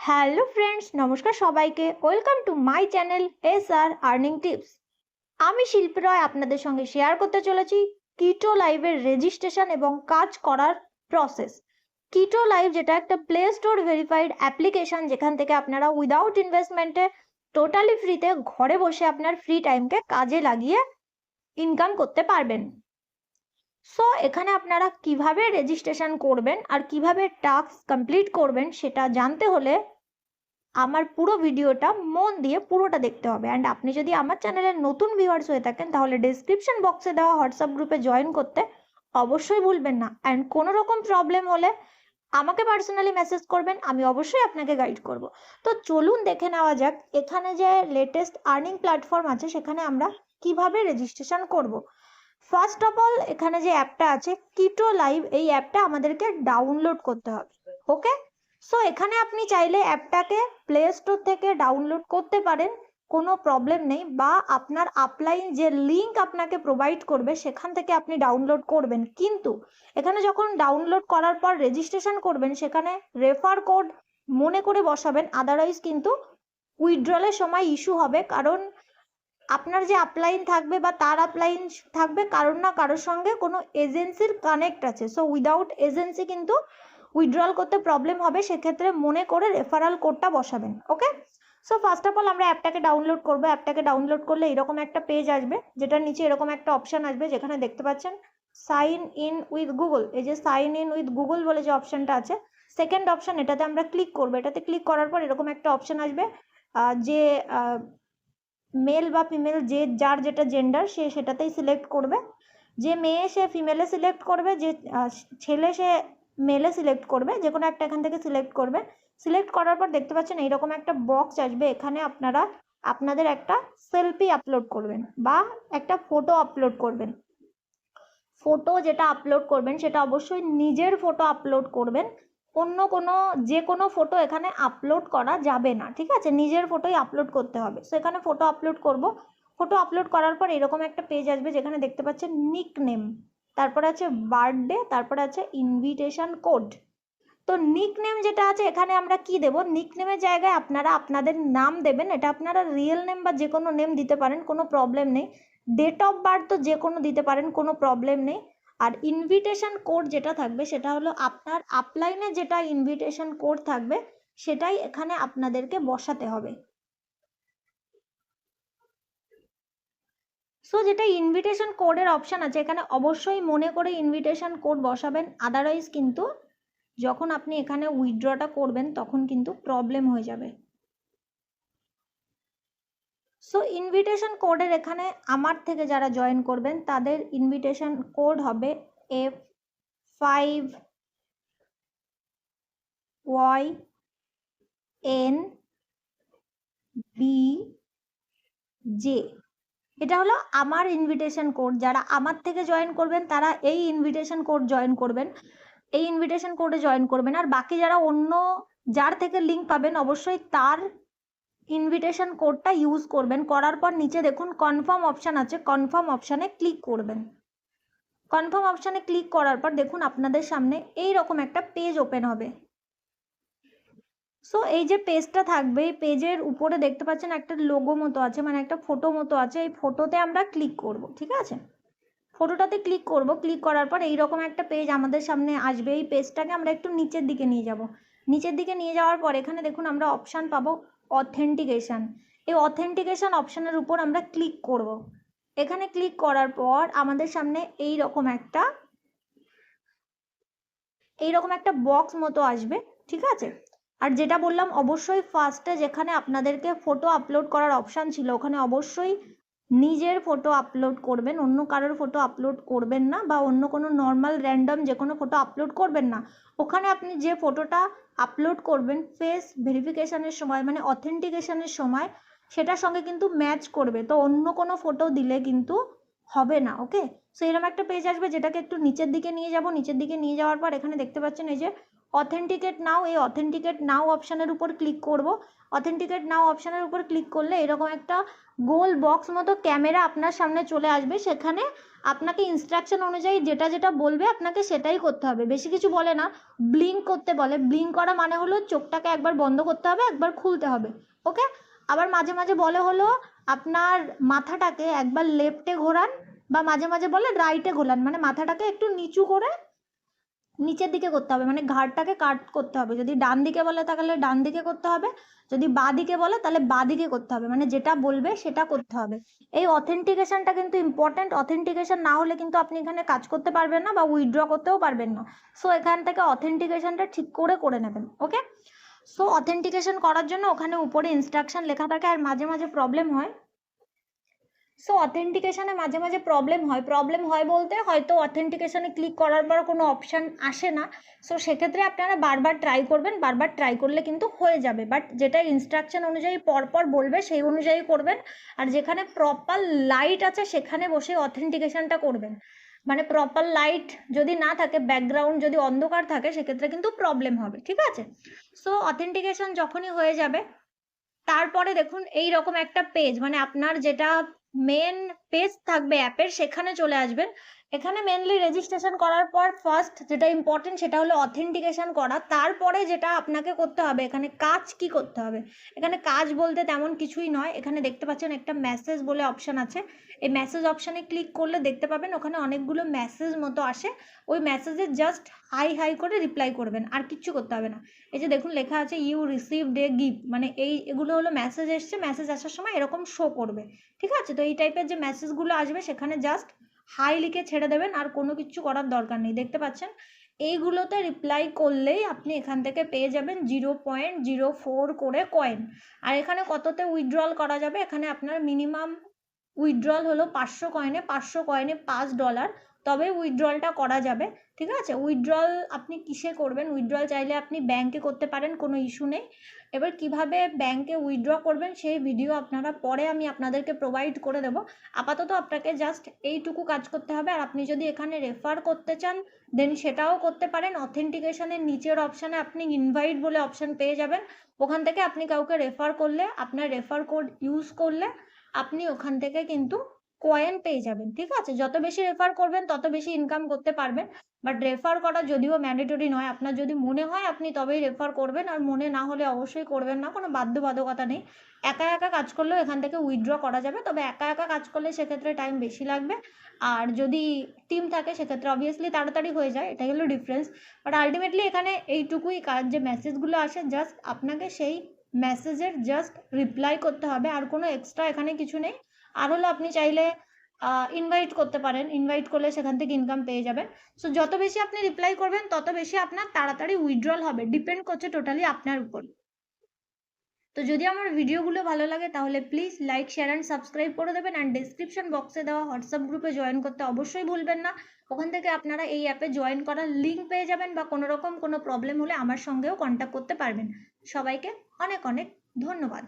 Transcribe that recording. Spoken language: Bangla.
হ্যালো ফ্রেন্ডস, নমস্কার সবাইকে। Welcome to my channel S R earning tips. আমি শিল্পী রয়, আপনাদের সঙ্গে শেয়ার করতে চলেছি কিটো লাইভের রেজিস্ট্রেশন এবং কাজ করার প্রসেস কিটো লাইভ যেটা একটা প্লে স্টোর ভেরিফাইড অ্যাপ্লিকেশন যেখান থেকে আপনারা উইদাউট ইনভেস্টমেন্টে টোটালি ফ্রিতে ঘরে বসে আপনার ফ্রি টাইমকে কাজে লাগিয়ে ইনকাম করতে পারবেন। সো এখানে আপনারা কীভাবে রেজিস্ট্রেশন করবেন আর কীভাবে টাস্ক কমপ্লিট করবেন সেটা জানতে হলে আমার পুরো ভিডিওটা মন দিয়ে পুরোটা দেখতে হবে। অ্যান্ড আপনি যদি আমার চ্যানেলের নতুন ভিউয়ার্স হয়ে থাকেন, তাহলে ডিসক্রিপশন বক্সে দেওয়া হোয়াটসঅ্যাপ গ্রুপে জয়েন করতে অবশ্যই ভুলবেন না। অ্যান্ড কোনো রকম প্রবলেম হলে আমাকে পার্সোনালি মেসেজ করবেন, আমি অবশ্যই আপনাকে গাইড করব। তো চলুন দেখে নেওয়া যাক, এখানে যে লেটেস্ট আর্নিং প্ল্যাটফর্ম আছে, সেখানে আমরা কীভাবে রেজিস্ট্রেশন করব। ফার্স্ট অফ অল এখানে যে অ্যাপটা আছে কিটো লাইভ এই অ্যাপটা আমাদেরকে ডাউনলোড করতে হবে ওকে সো এখানে আপনি চাইলে অ্যাপটাকে প্লে স্টোর থেকে ডাউনলোড করতে পারেন, কোনো প্রবলেম নেই, বা আপনার আপলাইন যে লিঙ্ক আপনাকে প্রোভাইড করবে, সেখান থেকে আপনি ডাউনলোড করবেন। কিন্তু, এখানে যখন ডাউনলোড করার পর রেজিস্ট্রেশন করবেন, সেখানে রেফার কোড মনে করে বসাবেন আদারওয়াইজ কিন্তু উইথড্রলের সময় ইস্যু হবে, কারণ আপনার যে আপলাইন থাকবে বা তার আপলাইন থাকবে, কারোর না কারোর সঙ্গে কোনো এজেন্সির কানেক্ট আছে। সো উইদাউট এজেন্সি কিন্তু উইথড্রল করতে প্রবলেম হবে, সেক্ষেত্রে মনে করে রেফারাল কোডটা বসাবেন okay so first of all আমরা অ্যাপটাকে ডাউনলোড করব। অ্যাপটাকে ডাউনলোড করলে এরকম একটা পেজ আসবে, যেটার নিচে এরকম একটা অপশান আসবে, যেখানে দেখতে পাচ্ছেন সাইন ইন উইথ গুগল এই যে সাইন ইন উইথ গুগল বলে যে অপশানটা আছে সেকেন্ড অপশান এটাতে আমরা ক্লিক করব। এটাতে ক্লিক করার পর এরকম একটা অপশান আসবে যে মেল বা ফিমেল যে যার যেটা জেন্ডার সে সেটাতেই সিলেক্ট করবে। যে মেয়ে সে ফিমেলে সিলেক্ট করবে, যে ছেলে সে মেলে সিলেক্ট করবে, যে কোনো একটা এখান থেকে সিলেক্ট করবে। সিলেক্ট করার পর দেখতে পাচ্ছেন এইরকম একটা বক্স আসবে, এখানে আপনারা আপনাদের একটা সেলফি আপলোড করবেন বা একটা ফটো আপলোড করবেন। ফটো যেটা আপলোড করবেন সেটা অবশ্যই নিজের ফটো আপলোড করবেন। অন্য কোনো, যে কোনো ফটো এখানে আপলোড করা যাবে না, ঠিক আছে? নিজের ফটোই আপলোড করতে হবে। সো এখানে ফটো আপলোড করব। ফটো আপলোড করার পর এরকম একটা পেজ আসবে যেখানে দেখতে পাচ্ছেন নিক নেম তারপরে আছে বার্থডে তারপরে আছে ইনভিটেশন কোড তো নিক নেম যেটা আছে, এখানে আমরা কি দেব? নিক নেমের জায়গায় আপনারা আপনাদের নাম দেবেন। এটা আপনারা রিয়েল নেম বা যে কোনো নেম দিতে পারেন, কোনো প্রবলেম নেই। ডেট অফ বার্থ তো যে কোনো দিতে পারেন, কোনো প্রবলেম নেই। আর ইনভিটেশন কোড যেটা থাকবে সেটা হলো আপনার আপলাইনে যেটা ইনভিটেশন কোড থাকবে সেটাই এখানে আপনাদেরকে বসাতে হবে। সো যেটা ইনভিটেশন কোডের অপশান আছে, এখানে অবশ্যই মনে করে ইনভিটেশন কোড বসাবেন আদারওয়াইজ কিন্তু যখন আপনি এখানে উইথড্রটা করবেন, তখন কিন্তু প্রবলেম হয়ে যাবে। সো ইনভিটেশন কোডের এখানে আমার থেকে যারা জয়েন করবেন, তাদের ইনভিটেশন কোড হবে F five Y N B J এটা হলো আমার ইনভিটেশন কোড যারা আমার থেকে জয়েন করবেন, তারা এই ইনভিটেশন কোড জয়েন করবেন। এই ইনভিটেশন কোডে জয়েন করবেন। আর বাকি যারা অন্য, যার থেকে লিঙ্ক পাবেন, অবশ্যই তার ইনভিটেশন কোডটা ইউজ করবেন। করার পর নিচে দেখুন কনফার্ম অপশান আছে। কনফার্ম অপশানে ক্লিক করবেন। কনফার্ম অপশানে ক্লিক করার পর দেখুন আপনাদের সামনে এই রকম একটা পেজ ওপেন হবে। সো এই যে পেজটা থাকবে, এই পেজের উপরে দেখতে পাচ্ছেন একটা লোগো মতো আছে মানে একটা ফটো মতো আছে। এই ফটোতে আমরা ক্লিক করব, ঠিক আছে? ফটোটাতে ক্লিক করব। ক্লিক করার পর এইরকম একটা পেজ আমাদের সামনে আসবে। এই পেজটাকে আমরা একটু নিচের দিকে নিয়ে যাব। নিচের দিকে নিয়ে যাওয়ার পর এখানে দেখুন আমরা অপশান পাবো অথেন্টিকেশান এই অথেন্টিকেশান অপশানের উপর আমরা ক্লিক করব। এখানে ক্লিক করার পর আমাদের সামনে এই রকম একটা এই রকম একটা বক্স মতো আসবে, ঠিক আছে আর যেটা বললাম, অবশ্যই ফার্স্টে যেখানে আপনাদেরকে ফটো আপলোড করার অপশান ছিল, ওখানে অবশ্যই নিজের ফটো আপলোড করবেন, অন্য কারোর ফটো আপলোড করবেন না বা অন্য কোনো নর্মাল র্যান্ডম যে কোনো ফটো আপলোড করবেন না। ওখানে আপনি যে ফটোটা আপলোড করবেন ফেস ভেরিফিকেশানের সময় মানে অথেন্টিকেশানের সময়, সেটার সঙ্গে কিন্তু ম্যাচ করবে। তো অন্য কোনো ফটো দিলে কিন্তু হবে না ওকে সো এরকম একটা পেজ আসবে যেটাকে একটু নিচের দিকে নিয়ে যাব, নিচের দিকে নিয়ে যাওয়ার পর এখানে দেখতে পাচ্ছেন এই যে অথেন্টিকেট নাও এই অথেন্টিকেট নাও অপশানের উপর ক্লিক করব। অথেন্টিকেট নাও অপশানের উপর ক্লিক করলে এরকম একটা গোল বক্স মতো ক্যামেরা আপনার সামনে চলে আসবে। সেখানে আপনাকে ইনস্ট্রাকশন অনুযায়ী যেটা যেটা বলবে আপনাকে সেটাই করতে হবে। বেশি কিছু বলে না ব্লিঙ্ক করতে বলে। ব্লিঙ্ক করা মানে হলো চোখটাকে একবার বন্ধ করতে হবে, একবার খুলতে হবে। ওকে আবার মাঝে মাঝে বলে হলো আপনার মাথাটাকে একবার লেফটে ঘোরান বা মাঝে মাঝে বলে রাইটে ঘোরান। মানে মাথাটাকে একটু নিচু করে নিচের দিকে করতে হবে। মানে ঘাড়টাকে কাট করতে হবে। যদি ডান দিকে বলে তাহলে ডান দিকে করতে হবে। যদি বা দিকে বলে তাহলে বা দিকে করতে হবে। মানে যেটা বলবে সেটা করতে হবে। এই অথেন্টিকেশনটা কিন্তু ইম্পর্ট্যান্ট অথেন্টিকেশন না হলে কিন্তু আপনি এখানে কাজ করতে পারবেন না বা উইথড্র করতেও পারবেন না। সো এখান থেকে অথেন্টিকেশনটা ঠিক করে করে নেবেন। ওকে সো অথেন্টিকেশন করার জন্য ওখানে উপরে ইনস্ট্রাকশন লেখা থাকে। আর মাঝে মাঝে প্রবলেম হয়। সো অথেন্টিকেশানে মাঝে মাঝে প্রবলেম হয়। প্রবলেম হয় বলতে হয়তো অথেন্টিকেশানে ক্লিক করার পর কোনো অপশান আসে না। সো সেক্ষেত্রে আপনারা বারবার ট্রাই করবেন, বারবার ট্রাই করলে কিন্তু হয়ে যাবে। বাট যেটা ইনস্ট্রাকশন অনুযায়ী পরপর বলবে, সেই অনুযায়ী করবেন। আর যেখানে প্রপার লাইট আছে, সেখানে বসে অথেন্টিকেশনটা করবেন। মানে প্রপার লাইট যদি না থাকে ব্যাকগ্রাউন্ড যদি অন্ধকার থাকে, সেক্ষেত্রে কিন্তু প্রবলেম হবে। ঠিক আছে? সো অথেন্টিকেশন যখনই হয়ে যাবে, তারপরে দেখুন এই রকম একটা পেজ মানে আপনার যেটা মেন পেজ থাকবে অ্যাপের সেখানে চলে আসবেন। এখানে মেনলি রেজিস্ট্রেশন করার পর ফার্স্ট যেটা ইম্পর্টেন্ট সেটা হলো অথেন্টিকেশন করা। তারপরে যেটা আপনাকে করতে হবে, এখানে কাজ কি করতে হবে? এখানে কাজ বলতে তেমন কিছুই নয়। এখানে দেখতে পাচ্ছেন একটা মেসেজ বলে অপশান আছে। এই মেসেজ অপশানে ক্লিক করলে দেখতে পাবেন ওখানে অনেকগুলো মেসেজ মতো আসে। ওই মেসেজে জাস্ট হাই হাই করে রিপ্লাই করবেন, আর কিচ্ছু করতে হবে না। এই যে দেখুন লেখা আছে ইউ রিসিভ ডে গিফট মানে এই, এগুলো হলো মেসেজ এসছে। মেসেজ আসার সময় এরকম শো করবে। ঠিক আছে? তো এই টাইপের যে মেসেজগুলো আসবে সেখানে জাস্ট হাই লিখে ছেড়ে দেবেন, আর কোনো কিছু করার দরকার নেই। দেখতে পাচ্ছেন? এইগুলোতে রিপ্লাই করলেই আপনি এখান থেকে পেয়ে যাবেন জিরো পয়েন্ট জিরো ফোর করে কয়েন আর এখানে কততে উইথড্রল করা যাবে? এখানে আপনার মিনিমাম উইথড্রল হলো পাঁচশো কয়েনে পাঁচশো কয়েনে পাঁচ ডলার তবে উইথড্রলটা করা যাবে, ঠিক আছে? উইথড্রল আপনি কিসে করবেন? উইথড্রল চাইলে আপনি ব্যাংকে করতে পারেন, কোনো ইস্যু নেই। এবার কীভাবে ব্যাংকে উইথড্র করবেন সেই ভিডিও আপনারা পরে আমি আপনাদেরকে প্রোভাইড করে দেবো। আপাতত আপনাকে জাস্ট এইটুকু কাজ করতে হবে। আর আপনি যদি এখানে রেফার করতে চান দেন সেটাও করতে পারেন। অথেন্টিকেশনের নিচের অপশানে আপনি ইনভাইট বলে অপশান পেয়ে যাবেন। ওখান থেকে আপনি কাউকে রেফার করলে, আপনার রেফার কোড ইউজ করলে, আপনি ওখান থেকে কিন্তু কয়েন পেয়ে যাবেন, ঠিক আছে? যত বেশি রেফার করবেন, তত বেশি ইনকাম করতে পারবেন। বাট রেফার করা যদিও ম্যান্ডেটরি নয়, আপনার যদি মনে হয় আপনি তবেই রেফার করবেন, আর মনে না হলে অবশ্যই করবেন না, কোনো বাধ্যবাধকতা নেই। একা একা কাজ করলেও এখান থেকে উইথড্র করা যাবে, তবে একা একা কাজ করলে সেক্ষেত্রে টাইম বেশি লাগবে। আর যদি টিম থাকে, সেক্ষেত্রে অবভিয়াসলি তাড়াতাড়ি হয়ে যায়, এটাই হলো ডিফারেন্স বাট আলটিমেটলি এখানে এইটুকুই কাজ, যে মেসেজগুলো আসে জাস্ট আপনাকে সেই মেসেজের জাস্ট রিপ্লাই করতে হবে, আর কোনো এক্সট্রা এখানে কিছু নেই। আর হলো আপনি চাইলে ইনভাইট করতে পারেন। ইনভাইট করলে সেখান থেকে ইনকাম পেয়ে যাবেন। সো যত বেশি আপনি রিপ্লাই করবেন, তত বেশি আপনার তাড়াতাড়ি উইথড্রল হবে। ডিপেন্ড করছে টোটালি আপনার উপর। তো যদি আমার ভিডিওগুলো ভালো লাগে, তাহলে please like share and subscribe করে দেবেন। অ্যান্ড ডিসক্রিপশন বক্সে দেওয়া হোয়াটসঅ্যাপ গ্রুপে জয়েন করতে অবশ্যই ভুলবেন না। ওখান থেকে আপনারা এই অ্যাপে জয়েন করার লিঙ্ক পেয়ে যাবেন বা কোনো রকম কোনো প্রবলেম হলে আমার সঙ্গেও কন্ট্যাক্ট করতে পারবেন। সবাইকে অনেক অনেক ধন্যবাদ।